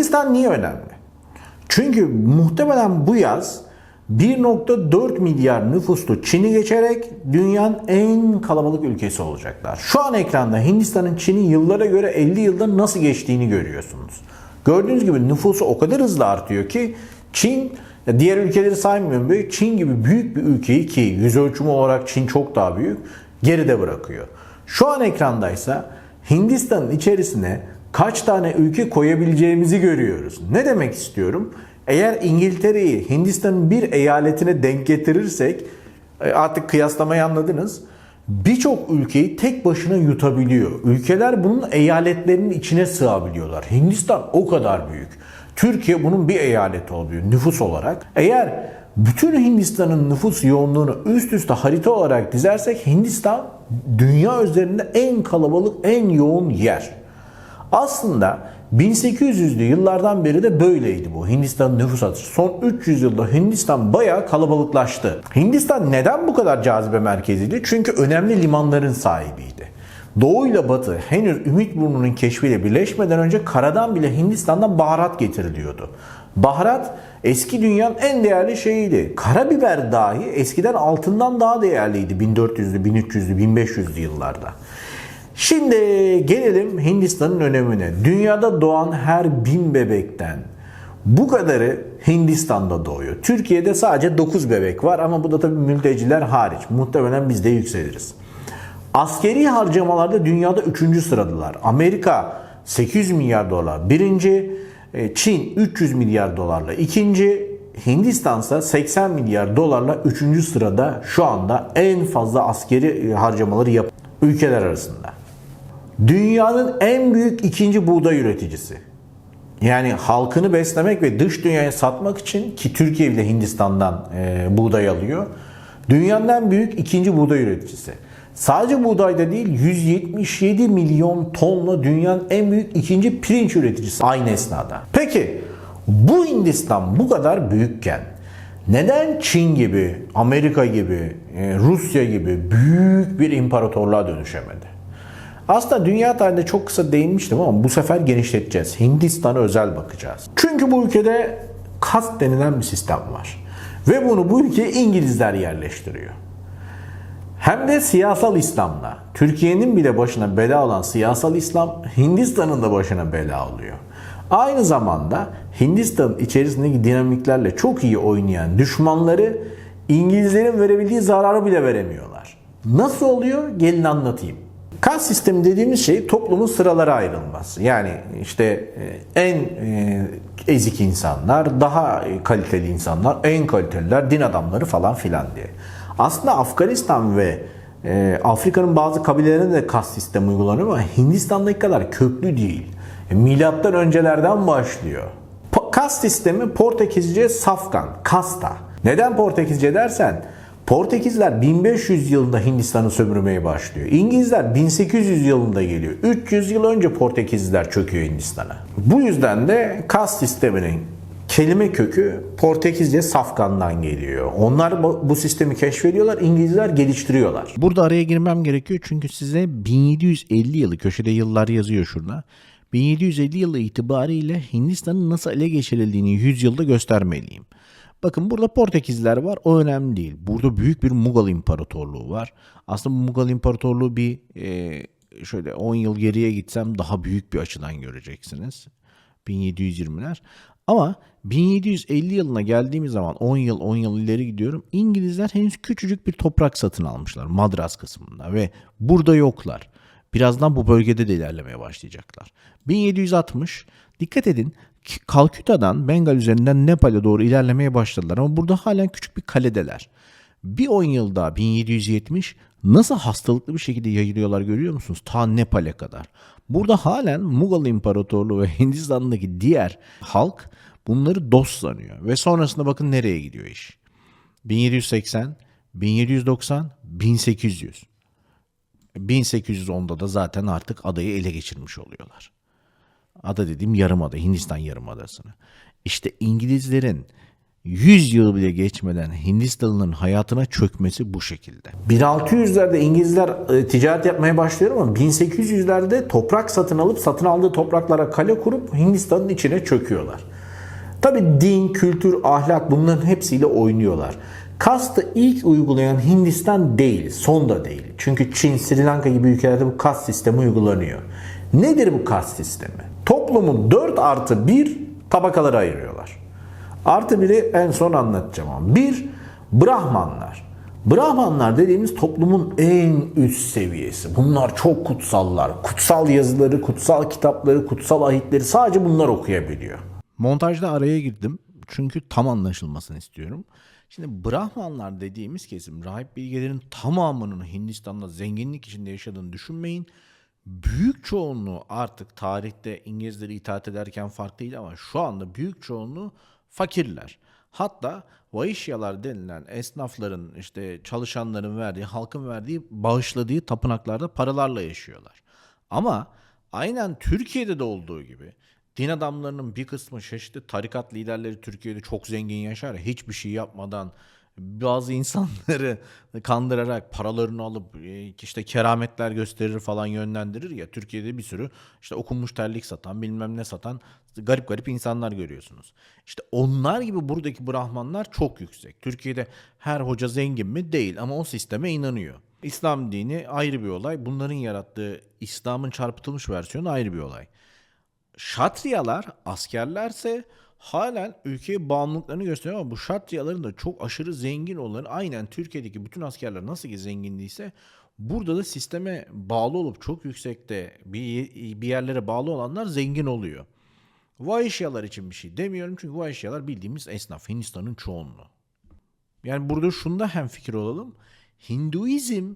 Hindistan niye önemli? Çünkü muhtemelen bu yaz 1.4 milyar nüfuslu Çin'i geçerek dünyanın en kalabalık ülkesi olacaklar. Şu an ekranda Hindistan'ın Çin'i yıllara göre 50 yılda nasıl geçtiğini görüyorsunuz. Gördüğünüz gibi nüfusu o kadar hızlı artıyor ki Çin diğer ülkeleri saymıyorum böyle Çin gibi büyük bir ülkeyi ki yüz ölçümü olarak Çin çok daha büyük geride bırakıyor. Şu an ekrandaysa Hindistan'ın içerisine kaç tane ülke koyabileceğimizi görüyoruz. Ne demek istiyorum? Eğer İngiltere'yi Hindistan'ın bir eyaletine denk getirirsek e, artık kıyaslamayı anladınız. Birçok ülkeyi tek başına yutabiliyor. Ülkeler bunun eyaletlerinin içine sığabiliyorlar. Hindistan o kadar büyük. Türkiye bunun bir eyaleti oluyor nüfus olarak. Eğer bütün Hindistan'ın nüfus yoğunluğunu üst üste harita olarak dizersek Hindistan dünya üzerinde en kalabalık, en yoğun yer. Aslında 1800'lü yıllardan beri de böyleydi bu Hindistan nüfus artışı. Son 300 yılda Hindistan bayağı kalabalıklaştı. Hindistan neden bu kadar cazibe merkeziydi? Çünkü önemli limanların sahibiydi. Doğu ile Batı henüz Ümitburnu'nun keşfiyle birleşmeden önce karadan bile Hindistan'dan baharat getiriliyordu. Baharat eski dünyanın en değerli şeyiydi. Karabiber dahi eskiden altından daha değerliydi 1400'lü, 1300'lü, 1500'lü yıllarda. Şimdi gelelim Hindistan'ın önemine. Dünyada doğan her bin bebekten bu kadarı Hindistan'da doğuyor. Türkiye'de sadece 9 bebek var ama bu da tabii mülteciler hariç. Muhtemelen biz de yükseliriz. Askeri harcamalarda dünyada 3. sıradılar. Amerika 800 milyar dolar birinci, e, Çin 300 milyar dolarla ikinci, Hindistan ise 80 milyar dolarla 3. sırada şu anda en fazla askeri e, harcamaları yapan ülkeler arasında. Dünyanın en büyük ikinci buğday üreticisi. Yani halkını beslemek ve dış dünyaya satmak için ki Türkiye bile Hindistan'dan e, buğday alıyor. Dünyanın en büyük ikinci buğday üreticisi. Sadece buğdayda değil 177 milyon tonla dünyanın en büyük ikinci pirinç üreticisi aynı esnada. Peki bu Hindistan bu kadar büyükken neden Çin gibi, Amerika gibi, e, Rusya gibi büyük bir imparatorluğa dönüşemedi? Aslında dünya tarihinde çok kısa değinmiştim ama bu sefer genişleteceğiz. Hindistan'a özel bakacağız. Çünkü bu ülkede kast denilen bir sistem var. Ve bunu bu ülkeye İngilizler yerleştiriyor. Hem de siyasal İslam'la. Türkiye'nin bile başına bela olan siyasal İslam Hindistan'ın da başına bela oluyor. Aynı zamanda Hindistan içerisindeki dinamiklerle çok iyi oynayan düşmanları İngilizlerin verebildiği zararı bile veremiyorlar. Nasıl oluyor? Gelin anlatayım. Kas sistemi dediğimiz şey toplumun sıralara ayrılması. Yani işte e, en e, ezik insanlar, daha kaliteli insanlar, en kaliteliler, din adamları falan filan diye. Aslında Afganistan ve e, Afrika'nın bazı kabilelerinde de kas sistemi uygulanıyor ama Hindistan'daki kadar köklü değil. Milattan öncelerden başlıyor. Kas sistemi Portekizce safkan, kasta. Neden Portekizce dersen Portekizler 1500 yılında Hindistan'ı sömürmeye başlıyor. İngilizler 1800 yılında geliyor. 300 yıl önce Portekizliler çöküyor Hindistan'a. Bu yüzden de kas sisteminin kelime kökü Portekizce safkandan geliyor. Onlar bu sistemi keşfediyorlar, İngilizler geliştiriyorlar. Burada araya girmem gerekiyor çünkü size 1750 yılı köşede yıllar yazıyor şurada. 1750 yılı itibariyle Hindistan'ın nasıl ele geçirildiğini 100 yılda göstermeliyim. Bakın burada Portekizler var o önemli değil. Burada büyük bir Mughal İmparatorluğu var. Aslında Mughal İmparatorluğu bir e, şöyle 10 yıl geriye gitsem daha büyük bir açıdan göreceksiniz. 1720'ler. Ama 1750 yılına geldiğimiz zaman 10 yıl 10 yıl ileri gidiyorum. İngilizler henüz küçücük bir toprak satın almışlar Madras kısmında ve burada yoklar. Birazdan bu bölgede de ilerlemeye başlayacaklar. 1760 dikkat edin Kalküta'dan Bengal üzerinden Nepal'e doğru ilerlemeye başladılar ama burada halen küçük bir kaledeler. Bir 10 yıl daha 1770 nasıl hastalıklı bir şekilde yayılıyorlar görüyor musunuz? Ta Nepal'e kadar. Burada halen Mughal İmparatorluğu ve Hindistan'daki diğer halk bunları dost sanıyor. Ve sonrasında bakın nereye gidiyor iş. 1780, 1790, 1800. 1810'da da zaten artık adayı ele geçirmiş oluyorlar. Ada dediğim yarımada, Hindistan yarımadasını. İşte İngilizlerin 100 yıl bile geçmeden Hindistanlıların hayatına çökmesi bu şekilde. 1600'lerde İngilizler e, ticaret yapmaya başlıyor ama 1800'lerde toprak satın alıp satın aldığı topraklara kale kurup Hindistan'ın içine çöküyorlar. Tabi din, kültür, ahlak bunların hepsiyle oynuyorlar. Kastı ilk uygulayan Hindistan değil, son da değil. Çünkü Çin, Sri Lanka gibi ülkelerde bu kast sistemi uygulanıyor. Nedir bu kast sistemi? Toplumun 4 artı 1 tabakalara ayırıyorlar. Artı biri en son anlatacağım ama. Bir, Brahmanlar. Brahmanlar dediğimiz toplumun en üst seviyesi. Bunlar çok kutsallar. Kutsal yazıları, kutsal kitapları, kutsal ahitleri sadece bunlar okuyabiliyor. Montajda araya girdim çünkü tam anlaşılmasını istiyorum. Şimdi Brahmanlar dediğimiz kesim rahip bilgelerin tamamının Hindistan'da zenginlik içinde yaşadığını düşünmeyin. Büyük çoğunluğu artık tarihte İngilizlere itaat ederken farklıydı ama şu anda büyük çoğunluğu fakirler. Hatta Vaişyalar denilen esnafların işte çalışanların verdiği, halkın verdiği, bağışladığı tapınaklarda paralarla yaşıyorlar. Ama aynen Türkiye'de de olduğu gibi din adamlarının bir kısmı çeşitli tarikat liderleri Türkiye'de çok zengin yaşar. ya, Hiçbir şey yapmadan bazı insanları kandırarak paralarını alıp e, işte kerametler gösterir falan yönlendirir ya Türkiye'de bir sürü işte okunmuş terlik satan bilmem ne satan garip garip insanlar görüyorsunuz. İşte onlar gibi buradaki Brahmanlar çok yüksek. Türkiye'de her hoca zengin mi? Değil ama o sisteme inanıyor. İslam dini ayrı bir olay. Bunların yarattığı İslam'ın çarpıtılmış versiyonu ayrı bir olay. Şatriyalar, askerlerse halen ülkeye bağımlılıklarını gösteriyor ama bu şatriyaların da çok aşırı zengin olanı aynen Türkiye'deki bütün askerler nasıl ki zenginliyse burada da sisteme bağlı olup çok yüksekte bir, bir yerlere bağlı olanlar zengin oluyor. Vaişyalar için bir şey demiyorum çünkü Vaişyalar bildiğimiz esnaf Hindistan'ın çoğunluğu. Yani burada şunda hem fikir olalım. Hinduizm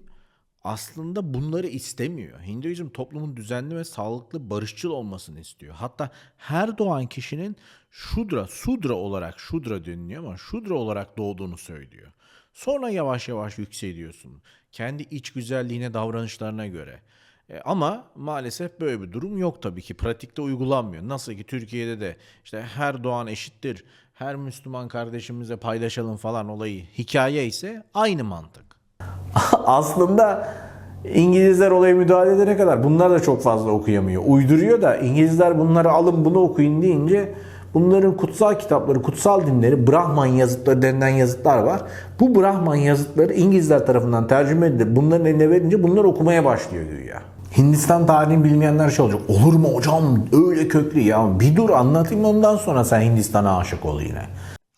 aslında bunları istemiyor. Hinduizm toplumun düzenli ve sağlıklı, barışçıl olmasını istiyor. Hatta her doğan kişinin şudra, sudra olarak şudra deniliyor ama şudra olarak doğduğunu söylüyor. Sonra yavaş yavaş yükseliyorsun. Kendi iç güzelliğine, davranışlarına göre. E, ama maalesef böyle bir durum yok tabii ki. Pratikte uygulanmıyor. Nasıl ki Türkiye'de de işte her doğan eşittir, her Müslüman kardeşimize paylaşalım falan olayı hikaye ise aynı mantık. Aslında İngilizler olaya müdahale edene kadar bunlar da çok fazla okuyamıyor. Uyduruyor da İngilizler bunları alın bunu okuyun deyince bunların kutsal kitapları, kutsal dinleri, Brahman yazıtları denilen yazıtlar var. Bu Brahman yazıtları İngilizler tarafından tercüme edilip bunların eline verince bunlar okumaya başlıyor güya. Hindistan tarihini bilmeyenler şey olacak. Olur mu hocam öyle köklü ya. Bir dur anlatayım ondan sonra sen Hindistan'a aşık ol yine.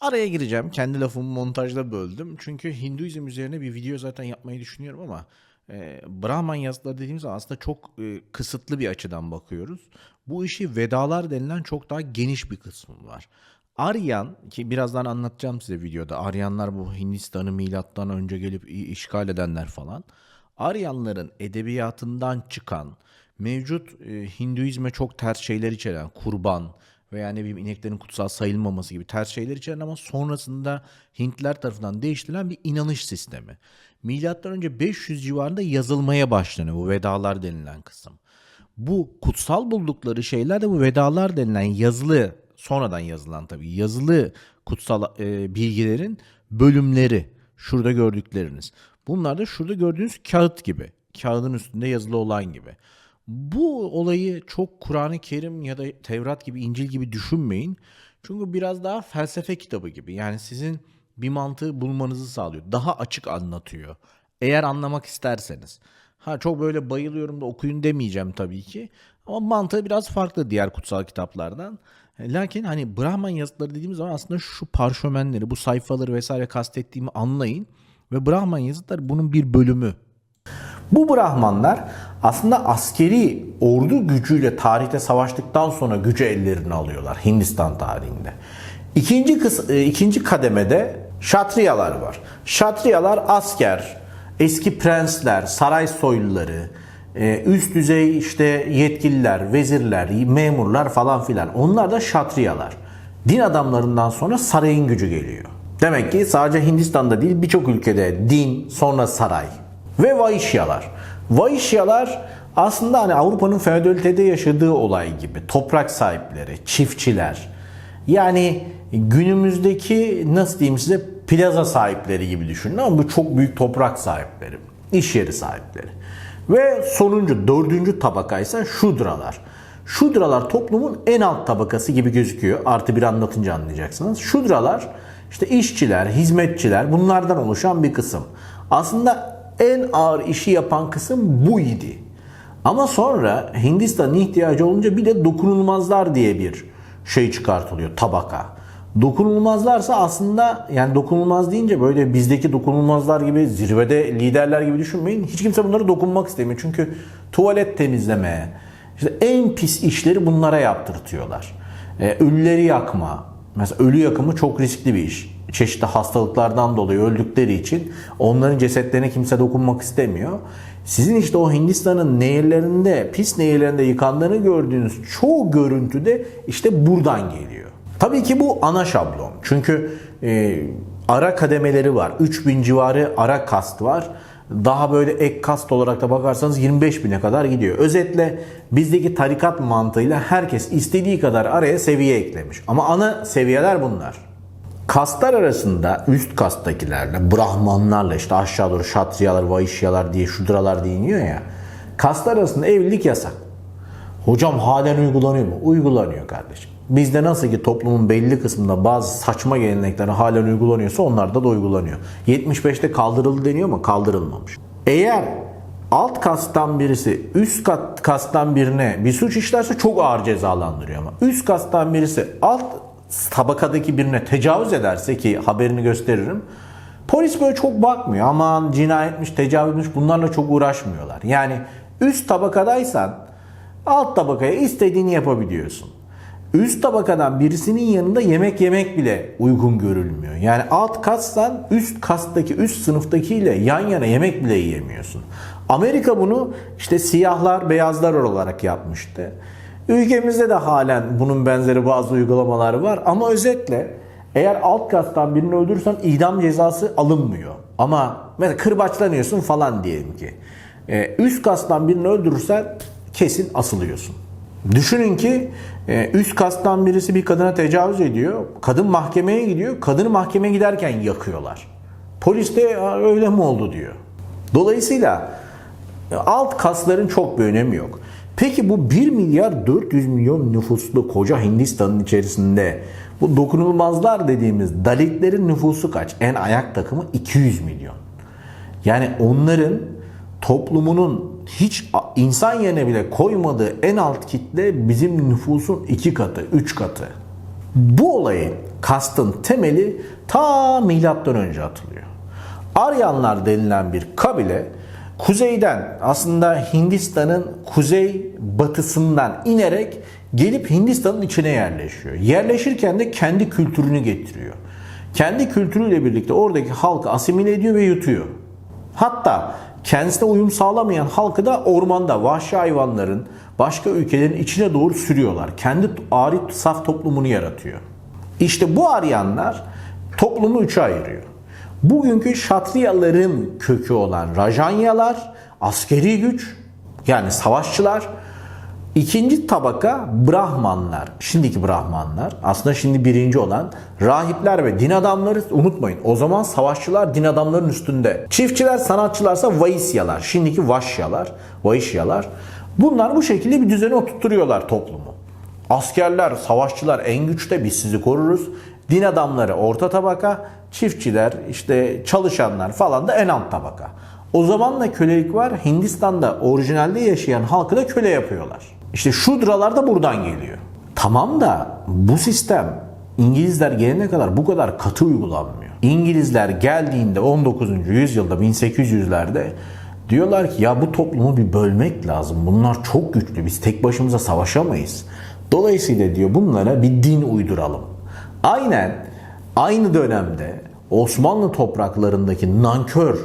Araya gireceğim. Kendi lafımı montajda böldüm. Çünkü Hinduizm üzerine bir video zaten yapmayı düşünüyorum ama e, Brahman yazıtları dediğimiz aslında çok e, kısıtlı bir açıdan bakıyoruz. Bu işi Vedalar denilen çok daha geniş bir kısmı var. Aryan ki birazdan anlatacağım size videoda. Aryanlar bu Hindistan'ı milattan önce gelip işgal edenler falan. Aryanların edebiyatından çıkan mevcut e, Hinduizme çok ters şeyler içeren kurban veya ne bileyim ineklerin kutsal sayılmaması gibi ters şeyler içeren ama sonrasında Hintler tarafından değiştirilen bir inanış sistemi. Milattan önce 500 civarında yazılmaya başlanıyor bu Vedalar denilen kısım. Bu kutsal buldukları şeyler de bu Vedalar denilen yazılı sonradan yazılan tabii yazılı kutsal e, bilgilerin bölümleri. Şurada gördükleriniz. Bunlar da şurada gördüğünüz kağıt gibi. Kağıdın üstünde yazılı olan gibi. Bu olayı çok Kur'an-ı Kerim ya da Tevrat gibi, İncil gibi düşünmeyin. Çünkü biraz daha felsefe kitabı gibi. Yani sizin bir mantığı bulmanızı sağlıyor. Daha açık anlatıyor. Eğer anlamak isterseniz. Ha çok böyle bayılıyorum da okuyun demeyeceğim tabii ki. Ama mantığı biraz farklı diğer kutsal kitaplardan. Lakin hani Brahman yazıtları dediğimiz zaman aslında şu parşömenleri, bu sayfaları vesaire kastettiğimi anlayın. Ve Brahman yazıtları bunun bir bölümü. Bu Brahmanlar aslında askeri ordu gücüyle tarihte savaştıktan sonra gücü ellerine alıyorlar Hindistan tarihinde. İkinci, e, ikinci kademede Şatriyalar var. Şatriyalar asker, eski prensler, saray soyluları, e, üst düzey işte yetkililer, vezirler, memurlar falan filan. Onlar da Şatriyalar. Din adamlarından sonra sarayın gücü geliyor. Demek ki sadece Hindistan'da değil birçok ülkede din, sonra saray ve Vaişyalar. Vaişyalar aslında hani Avrupa'nın feodalitede yaşadığı olay gibi toprak sahipleri, çiftçiler. Yani günümüzdeki nasıl diyeyim size plaza sahipleri gibi düşünün ama bu çok büyük toprak sahipleri, iş yeri sahipleri. Ve sonuncu, dördüncü tabaka ise şudralar. Şudralar toplumun en alt tabakası gibi gözüküyor. Artı bir anlatınca anlayacaksınız. Şudralar işte işçiler, hizmetçiler bunlardan oluşan bir kısım. Aslında en ağır işi yapan kısım bu idi. Ama sonra Hindistan'ın ihtiyacı olunca bir de dokunulmazlar diye bir şey çıkartılıyor tabaka. Dokunulmazlarsa aslında yani dokunulmaz deyince böyle bizdeki dokunulmazlar gibi zirvede liderler gibi düşünmeyin. Hiç kimse bunlara dokunmak istemiyor. Çünkü tuvalet temizlemeye, işte en pis işleri bunlara yaptırtıyorlar. Ee, ölüleri yakma. Mesela ölü yakımı çok riskli bir iş. Çeşitli hastalıklardan dolayı öldükleri için onların cesetlerine kimse dokunmak istemiyor. Sizin işte o Hindistan'ın nehirlerinde, pis nehirlerinde yıkandığını gördüğünüz çoğu görüntüde işte buradan geliyor. Tabii ki bu ana şablon. Çünkü e, ara kademeleri var. 3000 civarı ara kast var. Daha böyle ek kast olarak da bakarsanız 25 bine kadar gidiyor. Özetle bizdeki tarikat mantığıyla herkes istediği kadar araya seviye eklemiş. Ama ana seviyeler bunlar. Kastlar arasında üst kasttakilerle, brahmanlarla işte aşağı doğru şatriyalar, vaişyalar diye şudralar deyiniyor ya. Kastlar arasında evlilik yasak. Hocam halen uygulanıyor mu? Uygulanıyor kardeşim. Bizde nasıl ki toplumun belli kısmında bazı saçma gelenekler halen uygulanıyorsa onlarda da uygulanıyor. 75'te kaldırıldı deniyor ama kaldırılmamış. Eğer alt kastan birisi üst kat kastan birine bir suç işlerse çok ağır cezalandırıyor ama üst kastan birisi alt tabakadaki birine tecavüz ederse ki haberini gösteririm. Polis böyle çok bakmıyor. Aman cinayetmiş, tecavüzmüş bunlarla çok uğraşmıyorlar. Yani üst tabakadaysan alt tabakaya istediğini yapabiliyorsun. Üst tabakadan birisinin yanında yemek yemek bile uygun görülmüyor. Yani alt kastan üst kasttaki üst sınıftakiyle yan yana yemek bile yiyemiyorsun. Amerika bunu işte siyahlar beyazlar olarak yapmıştı. Ülkemizde de halen bunun benzeri bazı uygulamalar var ama özetle eğer alt kastan birini öldürürsen idam cezası alınmıyor. Ama mesela kırbaçlanıyorsun falan diyelim ki. Ee, üst kastan birini öldürürsen kesin asılıyorsun. Düşünün ki e, üst kastan birisi bir kadına tecavüz ediyor. Kadın mahkemeye gidiyor. Kadını mahkemeye giderken yakıyorlar. Polis de "Aa, öyle mi oldu diyor. Dolayısıyla e, alt kasların çok bir önemi yok. Peki bu 1 milyar 400 milyon nüfuslu koca Hindistan'ın içerisinde bu dokunulmazlar dediğimiz Dalitlerin nüfusu kaç? En ayak takımı 200 milyon. Yani onların toplumunun hiç insan yerine bile koymadığı en alt kitle bizim nüfusun iki katı, üç katı. Bu olayın kastın temeli ta milattan önce atılıyor. Aryanlar denilen bir kabile kuzeyden aslında Hindistan'ın kuzey batısından inerek gelip Hindistan'ın içine yerleşiyor. Yerleşirken de kendi kültürünü getiriyor. Kendi kültürüyle birlikte oradaki halkı asimile ediyor ve yutuyor. Hatta kendisine uyum sağlamayan halkı da ormanda vahşi hayvanların başka ülkelerin içine doğru sürüyorlar. Kendi arit saf toplumunu yaratıyor. İşte bu Aryanlar toplumu üçe ayırıyor. Bugünkü Şatriyaların kökü olan Rajanyalar, askeri güç yani savaşçılar. İkinci tabaka Brahmanlar. Şimdiki Brahmanlar. Aslında şimdi birinci olan rahipler ve din adamları unutmayın. O zaman savaşçılar din adamların üstünde. Çiftçiler, sanatçılarsa Vaisyalar. Şimdiki Vaşyalar, Vaişyalar. Bunlar bu şekilde bir düzene oturtuyorlar toplumu. Askerler, savaşçılar en güçte biz sizi koruruz. Din adamları orta tabaka, çiftçiler, işte çalışanlar falan da en alt tabaka. O zaman da kölelik var. Hindistan'da orijinalde yaşayan halkı da köle yapıyorlar. İşte şudralar da buradan geliyor. Tamam da bu sistem İngilizler gelene kadar bu kadar katı uygulanmıyor. İngilizler geldiğinde 19. yüzyılda 1800'lerde diyorlar ki ya bu toplumu bir bölmek lazım. Bunlar çok güçlü. Biz tek başımıza savaşamayız. Dolayısıyla diyor bunlara bir din uyduralım. Aynen aynı dönemde Osmanlı topraklarındaki nankör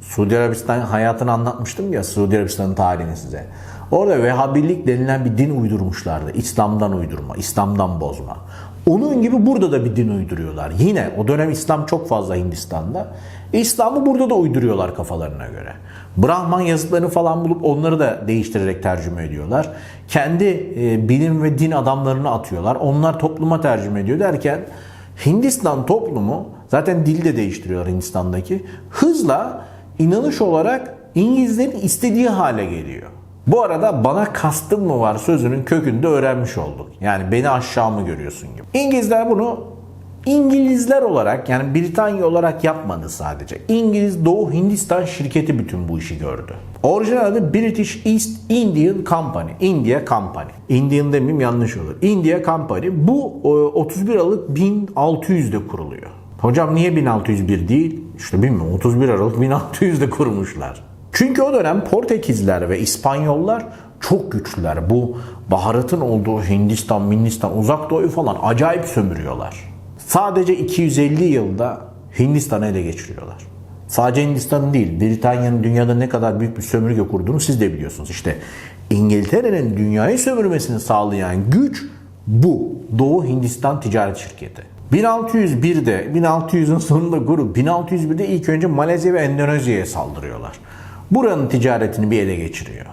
Suudi Arabistan hayatını anlatmıştım ya Suudi Arabistan'ın tarihini size. Orada Vehhabilik denilen bir din uydurmuşlardı. İslam'dan uydurma, İslam'dan bozma. Onun gibi burada da bir din uyduruyorlar. Yine o dönem İslam çok fazla Hindistan'da. İslam'ı burada da uyduruyorlar kafalarına göre. Brahman yazıtlarını falan bulup onları da değiştirerek tercüme ediyorlar. Kendi e, bilim ve din adamlarını atıyorlar. Onlar topluma tercüme ediyor derken Hindistan toplumu zaten dil de değiştiriyorlar Hindistan'daki. Hızla inanış olarak İngilizlerin istediği hale geliyor. Bu arada bana kastın mı var sözünün kökünde öğrenmiş olduk. Yani beni aşağı mı görüyorsun gibi. İngilizler bunu İngilizler olarak yani Britanya olarak yapmadı sadece. İngiliz Doğu Hindistan şirketi bütün bu işi gördü. Orijinal adı British East Indian Company. India Company. Indian demeyeyim yanlış olur. India Company. Bu e, 31 Aralık 1600'de kuruluyor. Hocam niye 1601 değil? İşte bilmiyorum 31 Aralık 1600'de kurmuşlar. Çünkü o dönem Portekizler ve İspanyollar çok güçlüler. Bu baharatın olduğu Hindistan, Hindistan, Uzak Doğu'yu falan acayip sömürüyorlar. Sadece 250 yılda Hindistan'ı ele geçiriyorlar. Sadece Hindistan'ın değil, Britanya'nın dünyada ne kadar büyük bir sömürge kurduğunu siz de biliyorsunuz. İşte İngiltere'nin dünyayı sömürmesini sağlayan güç bu. Doğu Hindistan Ticaret Şirketi. 1601'de, 1600'ün sonunda grup 1601'de ilk önce Malezya ve Endonezya'ya saldırıyorlar. Buranın ticaretini bir ele geçiriyor.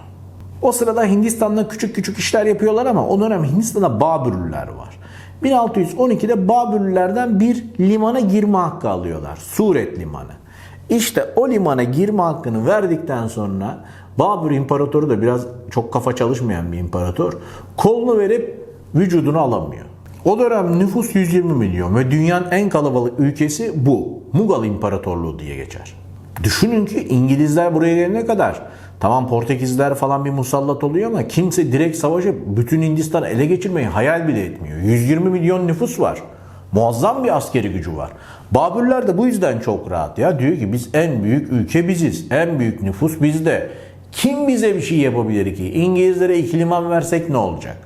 O sırada Hindistan'da küçük küçük işler yapıyorlar ama o dönem Hindistan'da Babürlüler var. 1612'de Babürlülerden bir limana girme hakkı alıyorlar. Suret Limanı. İşte o limana girme hakkını verdikten sonra Babür İmparatoru da biraz çok kafa çalışmayan bir imparator. Kolunu verip vücudunu alamıyor. O dönem nüfus 120 milyon ve dünyanın en kalabalık ülkesi bu. Mughal İmparatorluğu diye geçer. Düşünün ki İngilizler buraya gelene kadar tamam Portekizler falan bir musallat oluyor ama kimse direkt savaşıp bütün Hindistan'ı ele geçirmeyi hayal bile etmiyor. 120 milyon nüfus var. Muazzam bir askeri gücü var. Babürler de bu yüzden çok rahat ya. Diyor ki biz en büyük ülke biziz. En büyük nüfus bizde. Kim bize bir şey yapabilir ki? İngilizlere iki versek ne olacak?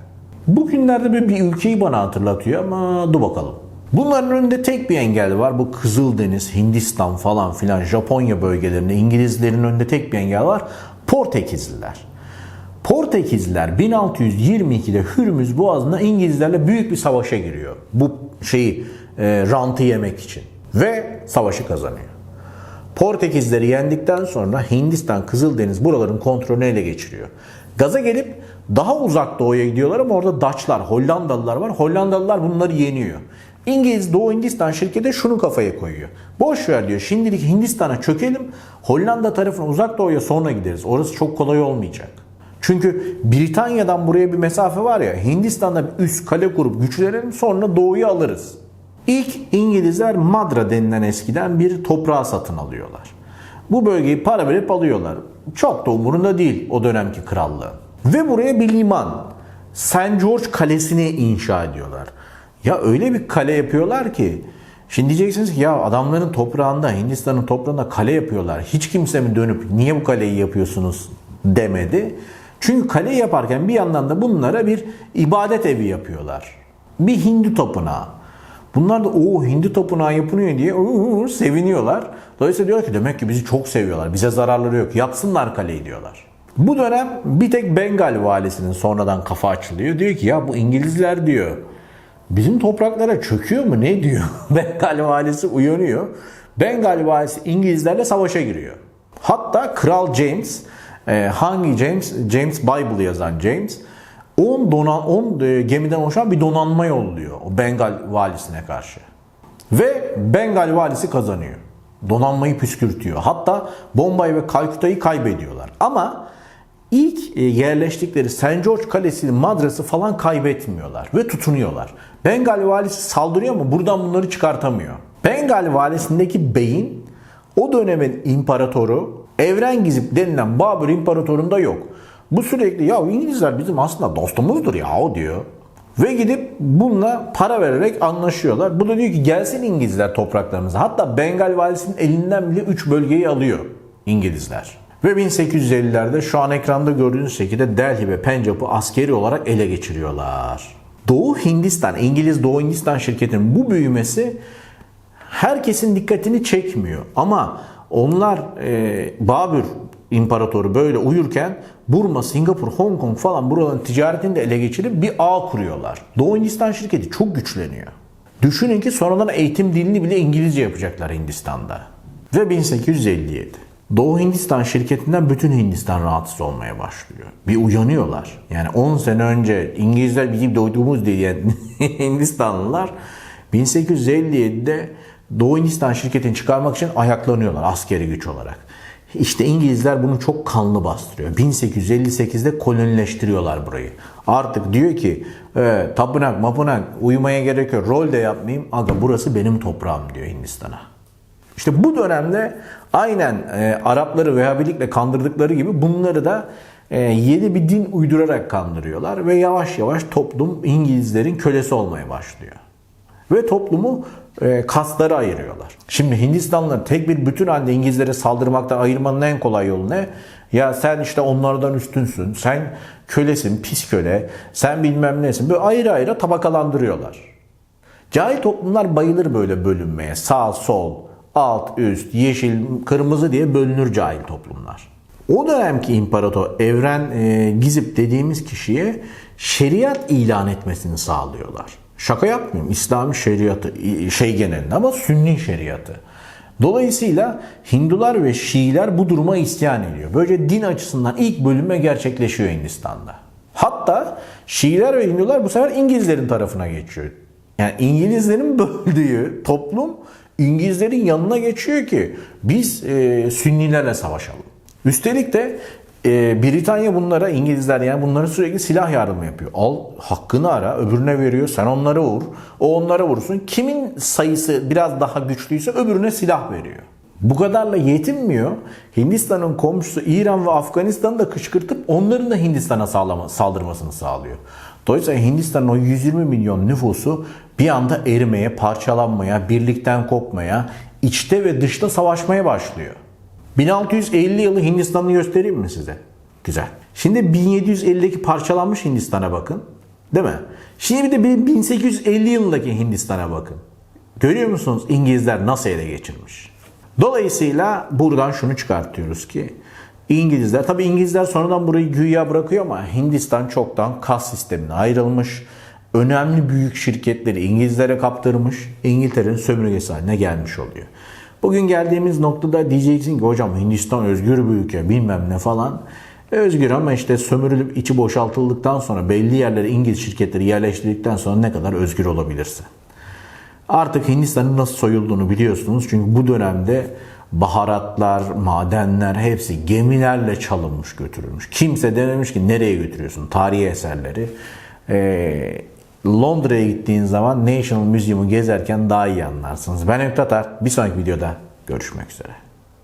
Bugünlerde böyle bir ülkeyi bana hatırlatıyor ama dur bakalım. Bunların önünde tek bir engel var. Bu Kızıldeniz, Hindistan falan filan Japonya bölgelerinde İngilizlerin önünde tek bir engel var. Portekizliler. Portekizliler 1622'de Hürmüz Boğazı'nda İngilizlerle büyük bir savaşa giriyor. Bu şeyi e, rantı yemek için. Ve savaşı kazanıyor. Portekizleri yendikten sonra Hindistan, Kızıldeniz buraların kontrolünü ele geçiriyor. Gaza gelip daha uzak doğuya gidiyorlar ama orada Daçlar, Hollandalılar var. Hollandalılar bunları yeniyor. İngiliz Doğu Hindistan şirketi şunu kafaya koyuyor. Boş ver diyor. Şimdilik Hindistan'a çökelim. Hollanda tarafına uzak doğuya sonra gideriz. Orası çok kolay olmayacak. Çünkü Britanya'dan buraya bir mesafe var ya. Hindistan'da bir üst kale kurup güçlenelim sonra doğuyu alırız. İlk İngilizler Madra denilen eskiden bir toprağı satın alıyorlar. Bu bölgeyi para verip alıyorlar. Çok da umurunda değil o dönemki krallığın. Ve buraya bir liman, St. George Kalesi'ni inşa ediyorlar. Ya öyle bir kale yapıyorlar ki Şimdi diyeceksiniz ki ya adamların toprağında, Hindistan'ın toprağında kale yapıyorlar. Hiç kimse mi dönüp niye bu kaleyi yapıyorsunuz demedi. Çünkü kale yaparken bir yandan da bunlara bir ibadet evi yapıyorlar. Bir Hindu tapınağı. Bunlar da o Hindu tapınağı yapılıyor diye seviniyorlar. Dolayısıyla diyor ki demek ki bizi çok seviyorlar. Bize zararları yok. Yapsınlar kaleyi diyorlar. Bu dönem bir tek Bengal valisinin sonradan kafa açılıyor. Diyor ki ya bu İngilizler diyor. Bizim topraklara çöküyor mu ne diyor. Bengal valisi uyanıyor. Bengal valisi İngilizlerle savaşa giriyor. Hatta Kral James, e, hangi James? James Bible yazan James. 10 donan 10 e, gemiden oluşan bir donanma yolluyor o Bengal valisine karşı. Ve Bengal valisi kazanıyor. Donanmayı püskürtüyor. Hatta Bombay ve Kalkuta'yı kaybediyorlar. Ama ilk e, yerleştikleri St. George Kalesi'nin madrası falan kaybetmiyorlar ve tutunuyorlar. Bengal valisi saldırıyor ama buradan bunları çıkartamıyor. Bengal valisindeki beyin o dönemin imparatoru Evrengizip denilen Babür imparatorunda yok. Bu sürekli ya İngilizler bizim aslında dostumuzdur ya o diyor. Ve gidip bununla para vererek anlaşıyorlar. Bu da diyor ki gelsin İngilizler topraklarımıza. Hatta Bengal valisinin elinden bile 3 bölgeyi alıyor İngilizler. Ve 1850'lerde şu an ekranda gördüğünüz şekilde Delhi ve Pencap'ı askeri olarak ele geçiriyorlar. Doğu Hindistan, İngiliz Doğu Hindistan şirketinin bu büyümesi herkesin dikkatini çekmiyor. Ama onlar e, Babür İmparatoru böyle uyurken Burma, Singapur, Hong Kong falan buraların ticaretini de ele geçirip bir ağ kuruyorlar. Doğu Hindistan şirketi çok güçleniyor. Düşünün ki sonradan eğitim dilini bile İngilizce yapacaklar Hindistan'da. Ve 1857. Doğu Hindistan şirketinden bütün Hindistan rahatsız olmaya başlıyor. Bir uyanıyorlar. Yani 10 sene önce İngilizler bizim doyduğumuz diyen Hindistanlılar 1857'de Doğu Hindistan şirketini çıkarmak için ayaklanıyorlar askeri güç olarak. İşte İngilizler bunu çok kanlı bastırıyor. 1858'de kolonileştiriyorlar burayı. Artık diyor ki e, tapınak mapınak uyumaya gerek yok. Rol de yapmayayım. Aga burası benim toprağım diyor Hindistan'a. İşte bu dönemde aynen e, Arapları Vehhabilikle kandırdıkları gibi bunları da e, yeni bir din uydurarak kandırıyorlar ve yavaş yavaş toplum İngilizlerin kölesi olmaya başlıyor. Ve toplumu e, kaslara ayırıyorlar. Şimdi Hindistanlılar tek bir bütün halde İngilizlere saldırmaktan ayırmanın en kolay yolu ne? Ya sen işte onlardan üstünsün, sen kölesin, pis köle, sen bilmem nesin. Böyle ayrı ayrı tabakalandırıyorlar. Cahil toplumlar bayılır böyle bölünmeye. Sağ, sol, alt, üst, yeşil, kırmızı diye bölünür cahil toplumlar. O dönemki imparator Evren e, Gizip dediğimiz kişiye şeriat ilan etmesini sağlıyorlar. Şaka yapmıyorum. İslami şeriatı şey genelinde ama Sünni şeriatı. Dolayısıyla Hindular ve Şiiler bu duruma isyan ediyor. Böylece din açısından ilk bölünme gerçekleşiyor Hindistan'da. Hatta Şiiler ve Hindular bu sefer İngilizlerin tarafına geçiyor. Yani İngilizlerin böldüğü toplum İngilizlerin yanına geçiyor ki biz e, Sünnilerle savaşalım. Üstelik de e, Britanya bunlara İngilizler yani bunlara sürekli silah yardımı yapıyor. Al hakkını ara öbürüne veriyor sen onlara vur. O onlara vursun. Kimin sayısı biraz daha güçlüyse öbürüne silah veriyor. Bu kadarla yetinmiyor. Hindistan'ın komşusu İran ve Afganistan'ı da kışkırtıp onların da Hindistan'a saldırmasını sağlıyor. Dolayısıyla Hindistan'ın o 120 milyon nüfusu bir anda erimeye, parçalanmaya, birlikten kopmaya, içte ve dışta savaşmaya başlıyor. 1650 yılı Hindistan'ı göstereyim mi size? Güzel. Şimdi 1750'deki parçalanmış Hindistan'a bakın. Değil mi? Şimdi bir de 1850 yılındaki Hindistan'a bakın. Görüyor musunuz İngilizler nasıl ele geçirmiş? Dolayısıyla buradan şunu çıkartıyoruz ki İngilizler, tabi İngilizler sonradan burayı güya bırakıyor ama Hindistan çoktan kas sistemine ayrılmış. Önemli büyük şirketleri İngilizlere kaptırmış. İngiltere'nin sömürgesi haline gelmiş oluyor. Bugün geldiğimiz noktada diyeceksin ki hocam Hindistan özgür bir ülke bilmem ne falan. Özgür ama işte sömürülüp içi boşaltıldıktan sonra belli yerlere İngiliz şirketleri yerleştirdikten sonra ne kadar özgür olabilirsin? Artık Hindistan'ın nasıl soyulduğunu biliyorsunuz. Çünkü bu dönemde baharatlar, madenler hepsi gemilerle çalınmış götürülmüş. Kimse dememiş ki nereye götürüyorsun tarihi eserleri. Ee, Londra'ya gittiğin zaman National Museum'u gezerken daha iyi anlarsınız. Ben Öktatar. Bir sonraki videoda görüşmek üzere.